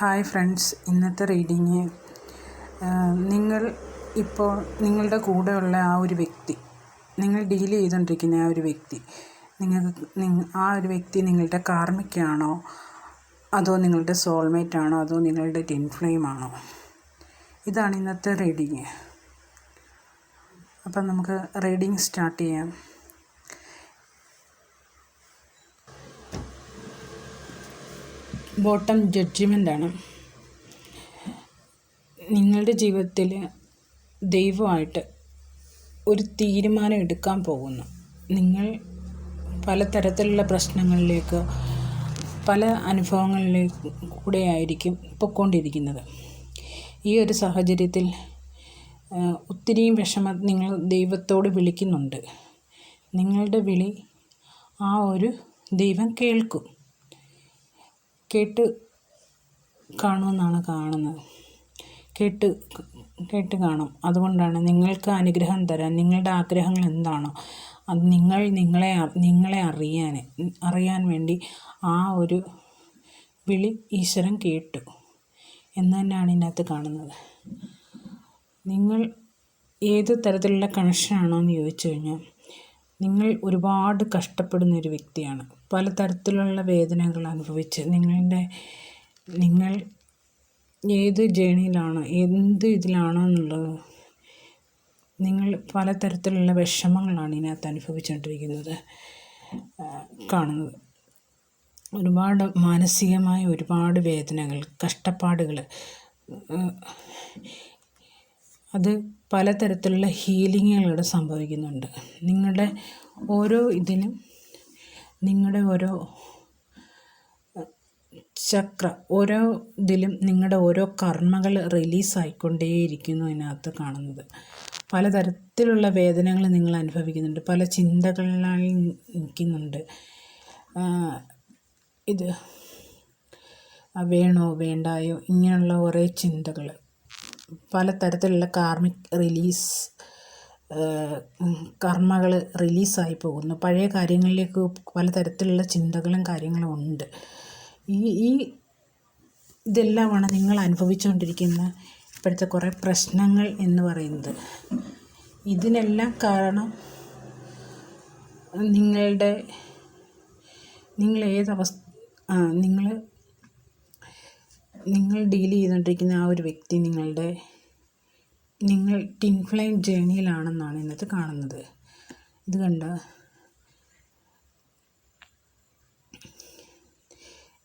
Hi friends ഇന്നത്തെ reading നിങ്ങൾ ഇപ്പോൾ നിങ്ങളുടെ കൂടെയുള്ള ആ ഒരു വ്യക്തി നിങ്ങൾ ഡീൽ ചെയ്തുകൊണ്ടിരിക്കുന്ന ആ ഒരു വ്യക്തി നിങ്ങൾക്ക് ആ ഒരു വ്യക്തി നിങ്ങളുടെ കാർമിക്കാണോ അതോ നിങ്ങളുടെ സോൾമേറ്റ് ആണോ അതോ നിങ്ങളുടെ ടിൻ ഫ്ലെയിം ആണോ ഇതാണ് ഇന്നത്തെ റീഡിങ്. അപ്പം നമുക്ക് റീഡിങ് സ്റ്റാർട്ട് ചെയ്യാം. ബോട്ടം ജഡ്ജ്മെന്റാണ്. നിങ്ങളുടെ ജീവിതത്തിൽ ദൈവമായിട്ട് ഒരു തീരുമാനം എടുക്കാൻ പോകുന്നു. നിങ്ങൾ പലതരത്തിലുള്ള പ്രശ്നങ്ങളിലേക്ക് പല അനുഭവങ്ങളിലേക്ക് കൂടെ ആയിരിക്കും പൊയ്ക്കൊണ്ടിരിക്കുന്നത്. ഈ ഒരു സാഹചര്യത്തിൽ ഒത്തിരിയും വിഷമ നിങ്ങൾ ദൈവത്തോട് വിളിക്കുന്നുണ്ട്. നിങ്ങളുടെ വിളി ആ ഒരു ദൈവം കേൾക്കും. കേട്ട് കാണുമെന്നാണ് കാണുന്നത്. കേട്ട് കേട്ട് കാണും. അതുകൊണ്ടാണ് നിങ്ങൾക്ക് അനുഗ്രഹം തരാൻ നിങ്ങളുടെ ആഗ്രഹങ്ങൾ എന്താണോ അത് നിങ്ങൾ നിങ്ങളെ നിങ്ങളെ അറിയാൻ അറിയാൻ വേണ്ടി ആ ഒരു വിളി ഈശ്വരൻ കേട്ടു എന്ന് തന്നെയാണ് ഇതിനകത്ത് കാണുന്നത്. നിങ്ങൾ ഏത് തരത്തിലുള്ള കണക്ഷനാണോ എന്ന് ചോദിച്ചു കഴിഞ്ഞാൽ നിങ്ങൾ ഒരുപാട് കഷ്ടപ്പെടുന്ന ഒരു വ്യക്തിയാണ്. പലതരത്തിലുള്ള വേദനകൾ അനുഭവിച്ച് നിങ്ങളുടെ നിങ്ങൾ ഏത് ജേണിയിലാണോ എന്ത് ഇതിലാണോ എന്നുള്ളത് നിങ്ങൾ പല തരത്തിലുള്ള വിഷമങ്ങളാണ് ഇതിനകത്ത് അനുഭവിച്ചുകൊണ്ടിരിക്കുന്നത് കാണുന്നത്. ഒരുപാട് മാനസികമായ ഒരുപാട് വേദനകൾ കഷ്ടപ്പാടുകൾ അത് പലതരത്തിലുള്ള ഹീലിങ്ങുകളിവിടെ സംഭവിക്കുന്നുണ്ട്. നിങ്ങളുടെ ഓരോ ഇതിനും നിങ്ങളുടെ ഓരോ ചക്ര ഓരോ ഇതിലും നിങ്ങളുടെ ഓരോ കർമ്മകൾ റിലീസായിക്കൊണ്ടേയിരിക്കുന്നു അതിനകത്ത് കാണുന്നത്. പലതരത്തിലുള്ള വേദനകൾ നിങ്ങൾ അനുഭവിക്കുന്നുണ്ട് പല ചിന്തകളിലായി നിൽക്കുന്നുണ്ട്. ഇത് വേണോ വേണ്ടായോ ഇങ്ങനെയുള്ള കുറേ ചിന്തകൾ പലതരത്തിലുള്ള കാർമിക് റിലീസ് കർമ്മകൾ റിലീസായി പോകുന്നു. പഴയ കാര്യങ്ങളിലേക്ക് പലതരത്തിലുള്ള ചിന്തകളും കാര്യങ്ങളും ഉണ്ട്. ഈ ഈ ഇതെല്ലാമാണ് നിങ്ങൾ അനുഭവിച്ചുകൊണ്ടിരിക്കുന്ന ഇപ്പോഴത്തെ കുറേ പ്രശ്നങ്ങൾ എന്ന് പറയുന്നത്. ഇതിനെല്ലാം കാരണം നിങ്ങളുടെ നിങ്ങൾ ഏതവസ്ഥ നിങ്ങൾ നിങ്ങൾ ഡീൽ ചെയ്തുകൊണ്ടിരിക്കുന്ന ആ ഒരു വ്യക്തി നിങ്ങളുടെ നിങ്ങൾ ടിൻ ഫ്ലെയിം ജേണിയിലാണെന്നാണ് ഇന്നത്തെ കാണുന്നത്. ഇത് കണ്ട?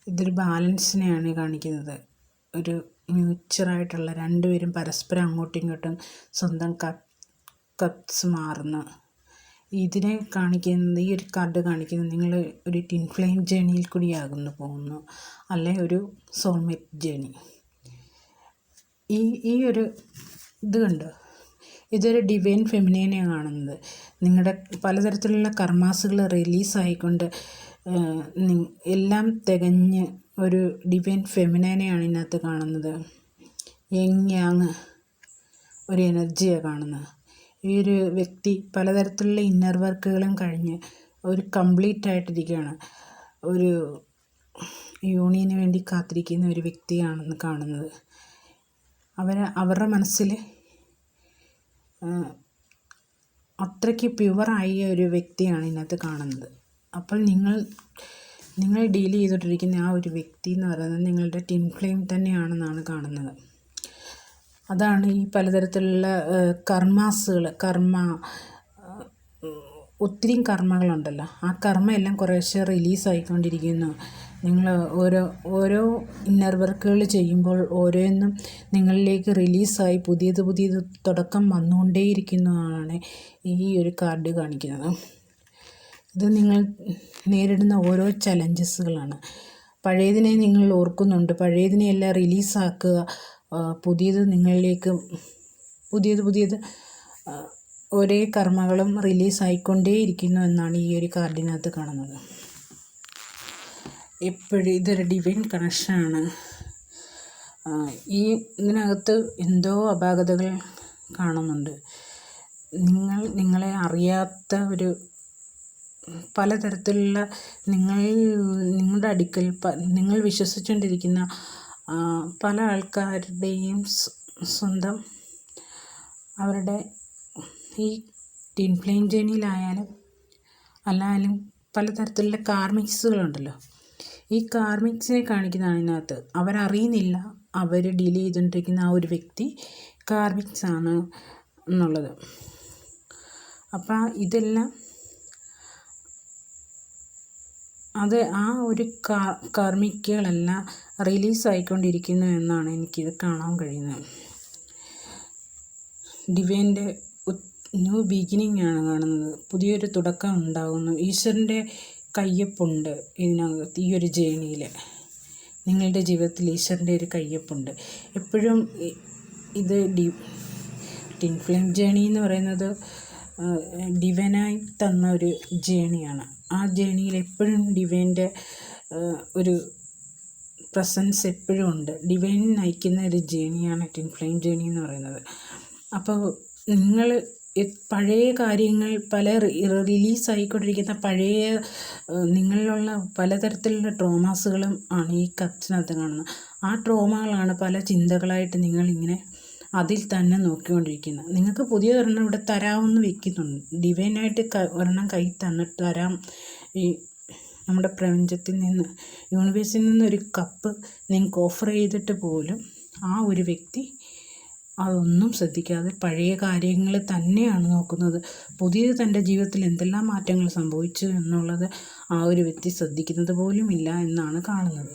ഇതൊരു ബാലൻസിനെയാണ് കാണിക്കുന്നത്. ഒരു മ്യൂച്ചറായിട്ടുള്ള രണ്ടുപേരും പരസ്പരം അങ്ങോട്ടും ഇങ്ങോട്ടും സ്വന്തം കപ്സ് മാറുന്ന. ഇതിനെ കാണിക്കുന്നത് ഈ ഒരു കാർഡ് കാണിക്കുന്നത് നിങ്ങൾ ഒരു ടിൻ ഫ്ലെയിം ജേണിയിൽ കൂടിയാകുന്നു പോകുന്നു. അല്ലെ ഒരു സോൾമേറ്റ് ജേണി. ഈ ഈ ഒരു ഇത് കണ്ടോ? ഇതൊരു ഡിവൈൻ ഫെമിനേനെയാണ് കാണുന്നത്. നിങ്ങളുടെ പലതരത്തിലുള്ള കർമാസുകൾ റിലീസായിക്കൊണ്ട് എല്ലാം തികഞ്ഞ് ഒരു ഡിവൈൻ ഫെമിനേനെയാണ് ഇതിനകത്ത് കാണുന്നത്. യങ് ഒരു എനർജിയാണ് കാണുന്നത്. ഈ ഒരു വ്യക്തി പലതരത്തിലുള്ള ഇന്നർ വർക്കുകളും കഴിഞ്ഞ് ഒരു കംപ്ലീറ്റ് ആയിട്ടിരിക്കുകയാണ്. ഒരു യൂണിയന് വേണ്ടി കാത്തിരിക്കുന്ന ഒരു വ്യക്തിയാണെന്ന് കാണുന്നത്. അവർ അവരുടെ മനസ്സിൽ അത്രയ്ക്ക് പ്യുവറായ ഒരു വ്യക്തിയാണ് ഇതിനകത്ത് കാണുന്നത്. അപ്പോൾ നിങ്ങൾ നിങ്ങൾ ഡീൽ ചെയ്തുകൊണ്ടിരിക്കുന്ന ആ ഒരു വ്യക്തി എന്ന് പറയുന്നത് നിങ്ങളുടെ ടിൻ ഫ്ലെയിം തന്നെയാണെന്നാണ് കാണുന്നത്. അതാണ് ഈ പലതരത്തിലുള്ള കർമാസുകൾ കർമ്മ ഒത്തിരി കർമ്മകളുണ്ടല്ലോ. ആ കർമ്മ എല്ലാം കുറേശ്ശെ റിലീസായിക്കൊണ്ടിരിക്കുന്നു നിങ്ങൾ ഓരോ ഓരോ ഇന്നർ വർക്കുകൾ ചെയ്യുമ്പോൾ ഓരോന്നും നിങ്ങളിലേക്ക് റിലീസായി പുതിയത് പുതിയത് തുടക്കം വന്നുകൊണ്ടേയിരിക്കുന്നതാണ് ഈ ഒരു കാർഡ് കാണിക്കുന്നത്. ഇത് നിങ്ങൾ നേരിടുന്ന ഓരോ ചലഞ്ചസുകളാണ് പഴയതിനെ നിങ്ങൾ ഓർക്കുന്നുണ്ട്. പഴയതിനെയെല്ലാം റിലീസാക്കുക പുതിയത് നിങ്ങളിലേക്ക് പുതിയത് പുതിയത് ഒരേ കർമ്മകളും റിലീസായിക്കൊണ്ടേയിരിക്കുന്നു എന്നാണ് ഈ ഒരു കാർഡിനകത്ത് കാണുന്നത്. എപ്പോഴും ഇതൊരു ഡിവൈൻ കണക്ഷനാണ് ഈ ഇതിനകത്ത് എന്തോ അപാകതകൾ കാണുന്നുണ്ട്. നിങ്ങൾ നിങ്ങളെ അറിയാത്ത ഒരു പലതരത്തിലുള്ള നിങ്ങൾ നിങ്ങളുടെ അടുക്കൽ നിങ്ങൾ വിശ്വസിച്ചുകൊണ്ടിരിക്കുന്ന പല ആൾക്കാരുടെയും സ്വന്തം അവരുടെ ഈ ടീൻ പ്ലെയിൻ ജേണിയിലായാലും അല്ലായാലും പലതരത്തിലുള്ള കാർമിക്സുകളുണ്ടല്ലോ. ഈ കാർമിക്സിനെ കാണിക്കുന്നതാണ് ഇതിനകത്ത്. അവരറിയുന്നില്ല. അവർ ഡീൽ ചെയ്തുകൊണ്ടിരിക്കുന്ന ആ ഒരു വ്യക്തി കാർമിക്സ് ആണ് എന്നുള്ളത്. അപ്പം ഇതെല്ലാം അത് ആ ഒരു കാ കാർമിക്കുകളെല്ലാം റിലീസായിക്കൊണ്ടിരിക്കുന്നു എന്നാണ് എനിക്കിത് കാണാൻ കഴിയുന്നത്. ഡിവൈന്റെ ന്യൂ ബിഗിനിങ് ആണ് കാണുന്നത്. പുതിയൊരു തുടക്കം ഉണ്ടാകുന്നു ഈശ്വരന്റെ കയ്യൊപ്പുണ്ട് ഇതിനകത്ത് ഈ ഒരു ജേണിയിൽ നിങ്ങളുടെ ജീവിതത്തിൽ ഈശ്വരന്റെ ഒരു കയ്യൊപ്പുണ്ട്. എപ്പോഴും ഇത് ഡി ടിൻ ഫ്ലെയിം ജേണി എന്ന് പറയുന്നത് ഡിവനായി തന്ന ഒരു ജേണിയാണ്. ആ ജേണിയിൽ എപ്പോഴും ഡിവൈന്റെ ഒരു പ്രസൻസ് എപ്പോഴും ഉണ്ട്. ഡിവൈൻ നയിക്കുന്ന ഒരു ജേണിയാണ് ടിൻ ഫ്ലെയിം ജേണി എന്ന് പറയുന്നത്. അപ്പോൾ നിങ്ങൾ പഴയ കാര്യങ്ങൾ പല റിലീസായിക്കൊണ്ടിരിക്കുന്ന പഴയ നിങ്ങളിലുള്ള പലതരത്തിലുള്ള ട്രോമാസുകളും ആണ് ഈ കത്തിനകത്ത് കാണുന്നത്. ആ ട്രോമകളാണ് പല ചിന്തകളായിട്ട് നിങ്ങളിങ്ങനെ അതിൽ തന്നെ നോക്കിക്കൊണ്ടിരിക്കുന്നത്. നിങ്ങൾക്ക് പുതിയ ഒരെണ്ണം ഇവിടെ തരാമെന്ന് വെക്കുന്നുണ്ട്. ഡിവൈനായിട്ട് ഒരെണ്ണം കൈ തന്നിട്ട് തരാം. ഈ നമ്മുടെ പ്രപഞ്ചത്തിൽ നിന്ന് യൂണിവേഴ്സിൽ നിന്ന് ഒരു കപ്പ് നിങ്ങൾക്ക് ഓഫർ ചെയ്തിട്ട് പോലും ആ ഒരു വ്യക്തി അതൊന്നും ശ്രദ്ധിക്കാതെ പഴയ കാര്യങ്ങൾ തന്നെയാണ് നോക്കുന്നത്. പുതിയത് തന്റെ ജീവിതത്തിൽ എന്തെല്ലാം മാറ്റങ്ങൾ സംഭവിച്ചു എന്നുള്ളത് ആ ഒരു വ്യക്തി ശ്രദ്ധിക്കുന്നത് ഇല്ല എന്നാണ് കാണുന്നത്.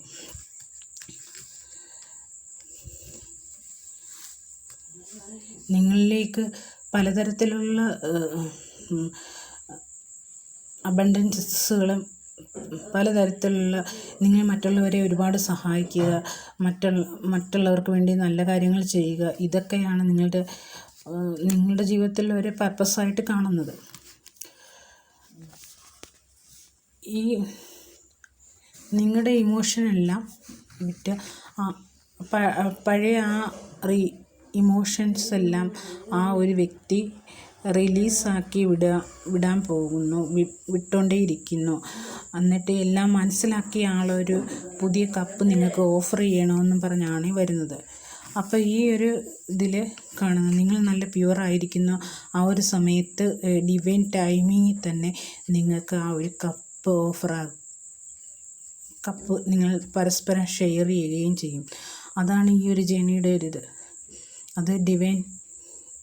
നിങ്ങളിലേക്ക് പലതരത്തിലുള്ള അബണ്ടൻസുകളും പലതരത്തിലുള്ള നിങ്ങൾ മറ്റുള്ളവരെ ഒരുപാട് സഹായിക്കുക മറ്റുള്ള മറ്റുള്ളവർക്ക് വേണ്ടി നല്ല കാര്യങ്ങൾ ചെയ്യുക ഇതൊക്കെയാണ് നിങ്ങളുടെ നിങ്ങളുടെ ജീവിതത്തിൽ ഒരു പർപ്പസായിട്ട് കാണുന്നത്. ഈ നിങ്ങളുടെ ഇമോഷനെല്ലാം വിറ്റ് പഴയ ആ റീ ഇമോഷൻസ് എല്ലാം ആ ഒരു വ്യക്തി റിലീസാക്കി വിടുക വിടാൻ പോകുന്നു വിട്ടുകൊണ്ടേയിരിക്കുന്നു എന്നിട്ട് എല്ലാം മനസ്സിലാക്കിയ ആളൊരു പുതിയ കപ്പ് നിങ്ങൾക്ക് ഓഫർ ചെയ്യണമെന്നും പറഞ്ഞാണ് വരുന്നത്. അപ്പോൾ ഈ ഒരു ഇതിൽ കാണുന്നത് നിങ്ങൾ നല്ല പ്യുവർ ആയിരിക്കുന്ന. ആ ഒരു സമയത്ത് ഡിവൈൻ ടൈമിങ്ങിൽ തന്നെ നിങ്ങൾക്ക് ആ ഒരു കപ്പ് ഓഫർ കപ്പ് നിങ്ങൾ പരസ്പരം ഷെയർ ചെയ്യുകയും ചെയ്യും. അതാണ് ഈ ഒരു ജേണിയുടെ ഒരു ഇത് അത് ഡിവൈൻ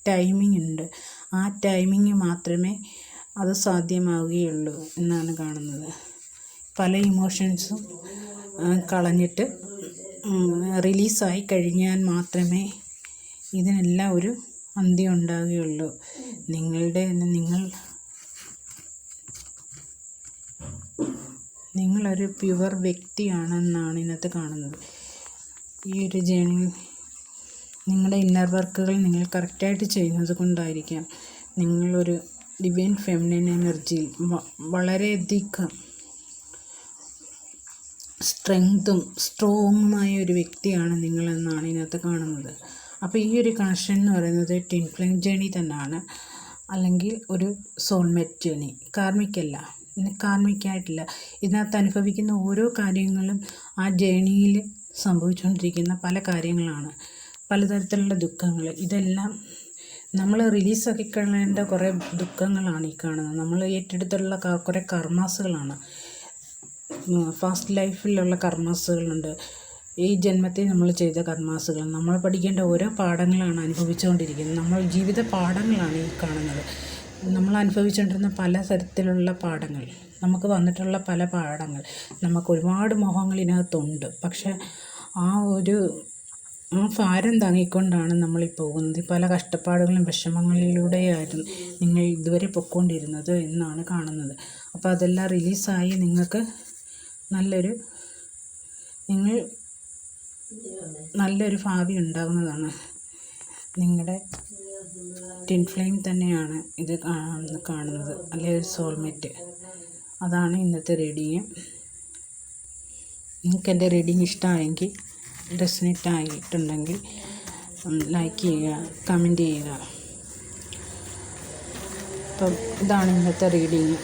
ടൈമിംഗ് ഉണ്ട്. ആ ടൈമിങ് മാത്രമേ അത് സാധ്യമാവുകയുള്ളൂ എന്നാണ് കാണുന്നത്. പല ഇമോഷൻസും കളഞ്ഞിട്ട് റിലീസായി കഴിഞ്ഞാൽ മാത്രമേ ഇതിനെല്ലാം ഒരു അന്ത്യം ഉണ്ടാവുകയുള്ളൂ. നിങ്ങളുടെ നിങ്ങൾ നിങ്ങളൊരു പ്യുവർ വ്യക്തിയാണെന്നാണ് ഇന്നത്തെ കാണുന്നത്. ഈ ഒരു ജേണി നിങ്ങളുടെ ഇന്നർ വർക്കുകൾ നിങ്ങൾ കറക്റ്റായിട്ട് ചെയ്യുന്നത് കൊണ്ടായിരിക്കാം നിങ്ങളൊരു ഡിവൈൻ ഫെമിനിൻ എനർജിയിൽ വളരെയധികം സ്ട്രെങ്തും സ്ട്രോങ്ങുമായ ഒരു വ്യക്തിയാണ് നിങ്ങളെന്നാണ് ഇതിനകത്ത് കാണുന്നത്. അപ്പോൾ ഈ ഒരു കണക്ഷൻ എന്ന് പറയുന്നത് ടിൻ ഫ്ലെയിം ജേണി തന്നെയാണ്. അല്ലെങ്കിൽ ഒരു സോൾമേറ്റ് ജേണി കാർമിക്കല്ല കാർമിക്കായിട്ടില്ല ഇതിനകത്ത് അനുഭവിക്കുന്ന ഓരോ കാര്യങ്ങളും ആ ജേണിയിൽ സംഭവിച്ചുകൊണ്ടിരിക്കുന്ന പല കാര്യങ്ങളാണ്. പലതരത്തിലുള്ള ദുഃഖങ്ങൾ ഇതെല്ലാം നമ്മൾ റിലീസാക്കി കളയേണ്ട കുറേ ദുഃഖങ്ങളാണ് ഈ കാണുന്നത്. നമ്മൾ ഏറ്റെടുത്തുള്ള കുറേ കർമാസുകളാണ്. ഫാസ്റ്റ് ലൈഫിലുള്ള കർമാസുകളുണ്ട്. ഈ ജന്മത്തിൽ നമ്മൾ ചെയ്ത കർമാസുകൾ. നമ്മൾ പഠിക്കേണ്ട ഓരോ പാഠങ്ങളാണ് അനുഭവിച്ചുകൊണ്ടിരിക്കുന്നത്. നമ്മൾ ജീവിത പാഠങ്ങളാണ് ഈ കാണുന്നത്. നമ്മൾ അനുഭവിച്ചുകൊണ്ടിരുന്ന പല തരത്തിലുള്ള പാഠങ്ങൾ. നമുക്ക് വന്നിട്ടുള്ള പല പാഠങ്ങൾ. നമുക്ക് ഒരുപാട് മോഹങ്ങൾ ഇതിനകത്തുണ്ട്. പക്ഷേ ആ ഒരു ആ ഭാരം താങ്ങിക്കൊണ്ടാണ് നമ്മളീ പോകുന്നത്. പല കഷ്ടപ്പാടുകളും വിഷമങ്ങളിലൂടെയായിരുന്നു നിങ്ങൾ ഇതുവരെ പൊയ്ക്കൊണ്ടിരുന്നത് എന്നാണ് കാണുന്നത്. അപ്പോൾ അതെല്ലാം റിലീസായി നിങ്ങൾക്ക് നല്ലൊരു നിങ്ങൾ നല്ലൊരു ഭാവി ഉണ്ടാകുന്നതാണ് നിങ്ങളുടെ ടിൻ ഫ്ലെയിം തന്നെയാണ് ഇത് കാണുന്നത്. അല്ലെ ഒരു സോൾമേറ്റ്. അതാണ് ഇന്നത്തെ റീഡിങ്. നിങ്ങൾക്ക് എന്റെ റീഡിങ് ഇഷ്ടമായെങ്കിൽ റെസനേറ്റ് ആയിട്ടുണ്ടെങ്കിൽ ലൈക്ക് ചെയ്യുക കമന്റ് ചെയ്യുക. അപ്പം ഇതാണ് ഇന്നത്തെ റീഡിങ്